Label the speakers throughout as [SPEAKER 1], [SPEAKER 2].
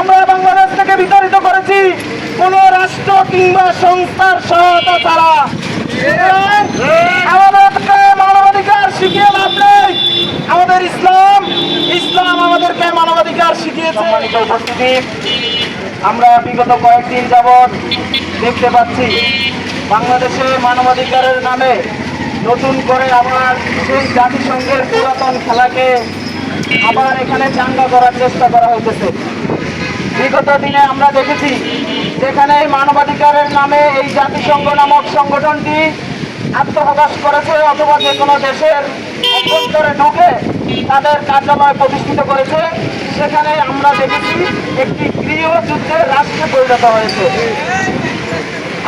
[SPEAKER 1] আমরা বাংলাদেশ থেকে বিতাড়িত করেছি। রাষ্ট্র কিংবা সংস্থার সহায়তা মানবাধিকার আমাদের ইসলাম ইসলাম আমাদেরকে মানবাধিকার আমরা বিগত কয়েকদিন যাবৎ দেখতে পাচ্ছি, বাংলাদেশে মানবাধিকারের নামে নতুন করে আবার সেই জাতিসংঘের পুরাতন খেলাকে আবার এখানে চাঙ্গা করার চেষ্টা করা হইতেছে। বিগত দিনে আমরা দেখেছি, যেখানে মানবাধিকারের নামে এই জাতিসংঘ নামক সংগঠনটি আত্মপ্রকাশ করেছে অথবা যে কোনো দেশের অভ্যন্তরে ঢুকে তাদের কার্যালয় প্রতিষ্ঠিত করেছে। সেখানে আমরা দেখেছি একটি গৃহযুদ্ধের রাষ্ট্রে পরিণত হয়েছে।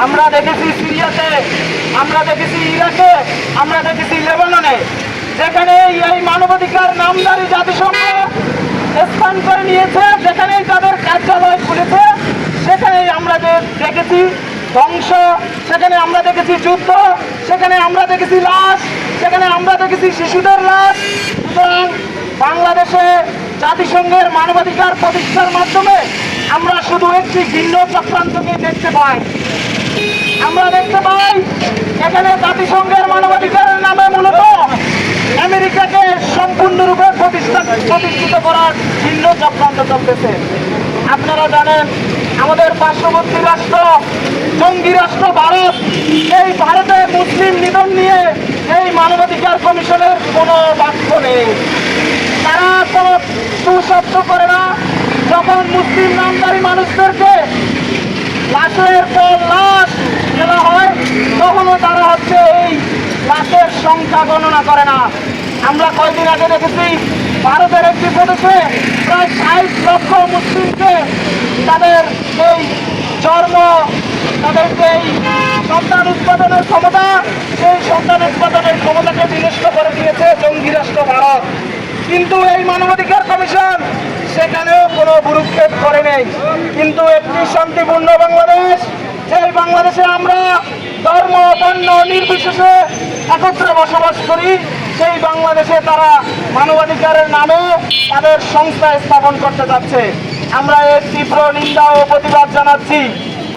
[SPEAKER 1] আমরা দেখেছি সিরিয়াতে, আমরা দেখেছি ইরাকে, আমরা দেখেছি লেবাননে। যেখানে এই মানবাধিকার নামদারি জাতিসংঘ স্থান করে নিয়েছে, যেখানে তাদের কার্যালয় খুলেছে, সেখানে আমরা যে দেখেছি ধ্বংস, সেখানে আমরা দেখেছি যুদ্ধ, সেখানে আমরা দেখেছি লাশ, সেখানে আমরা দেখেছি শিশুদের লাশ। সুতরাং বাংলাদেশে জাতিসংঘের মানবাধিকার প্রতিষ্ঠার মাধ্যমে আমরা শুধু একটি ভিন্ন চক্রান্তকে দেখতে পাই। আমরা দেখতে পাই, এখানে জাতিসংঘের মানবাধিকারের নামে করার ভিন্ন চক্রান্ত চলতেছে। আপনারা জানেন, আমাদের পার্শ্ববর্তী রাষ্ট্র, জঙ্গি রাষ্ট্র ভারত, এই ভারতে মুসলিম নিধন নিয়ে এই মানবাধিকার কমিশনের কোনো বাক্য নেই। তারা কোনো সুশব্দ করে না। যখন মুসলিম নামদারি মানুষদেরকে লাশের পর লাশ ফেলা হয়, তখনও তারা হচ্ছে এই লাশের সংখ্যা গণনা করে না। আমরা কয়েকদিন আগে দেখেছি ভারতের একটি প্রদেশে প্রায় ষাট লক্ষ মুসলিমকে তাদের এই জন্ম, তাদের যেই সন্তান উৎপাদনের ক্ষমতা, সেই সন্তান উৎপাদনের ক্ষমতাকে বিনষ্ট করে দিয়েছে জঙ্গি রাষ্ট্র ভারত। কিন্তু এই মানবাধিকার কমিশন সেখানেও কোনো ভুরুক্ষেপ করে নেই কিন্তু একটি শান্তিপূর্ণ বাংলাদেশ সেই বাংলাদেশে আমরা ধর্ম বর্ণ নির্বিশেষে একত্রে বসবাস করি, সেই বাংলাদেশে তারা মানবাধিকারের নামে তাদের সংস্থা স্থাপন করতে যাচ্ছে। আমরা এর তীব্র নিন্দা ও প্রতিবাদ জানাচ্ছি।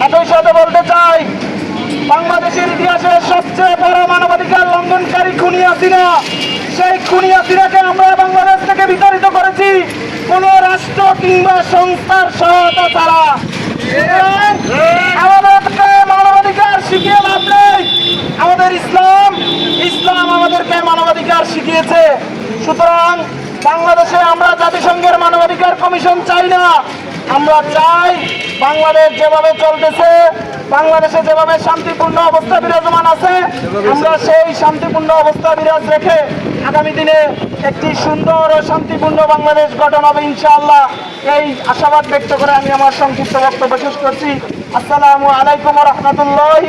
[SPEAKER 1] একই সাথে বলতে চাই, বাংলাদেশের ইতিহাসে সবচেয়ে বড় মানবাধিকার লঙ্ঘনকারী খুনি হাসিনা সেই খুনি হাসিনাকে আমরা বাংলাদেশ থেকে বিতাড়িত করেছি। কোন রাষ্ট্র কিংবা সংস্থার সহায়তা ছাড়া আমাদেরকে মানবাধিকার শিখিয়ে লাভ নেই আমাদের ইসলাম ইসলাম আমাদেরকে মানবাধিকার শিখিয়েছে সুতরাং বাংলাদেশে আমরা জাতিসংঘের মানবাধিকার কমিশন চাই না। আমরা চাই বাংলাদেশ যেভাবে চলতেছে, বাংলাদেশে যেভাবে শান্তিপূর্ণ অবস্থা বিরাজমান আছে, আমরা সেই শান্তিপূর্ণ অবস্থা বিরাজ রেখে আগামী দিনে একটি সুন্দর ও শান্তিপূর্ণ বাংলাদেশ গঠন হবে ইনশাআল্লাহ। এই আশাবাদ ব্যক্ত করে আমি আমার সংক্ষিপ্ত বক্তব্য শেষ করছি। আসসালামু আলাইকুম রহমতুল্লাহ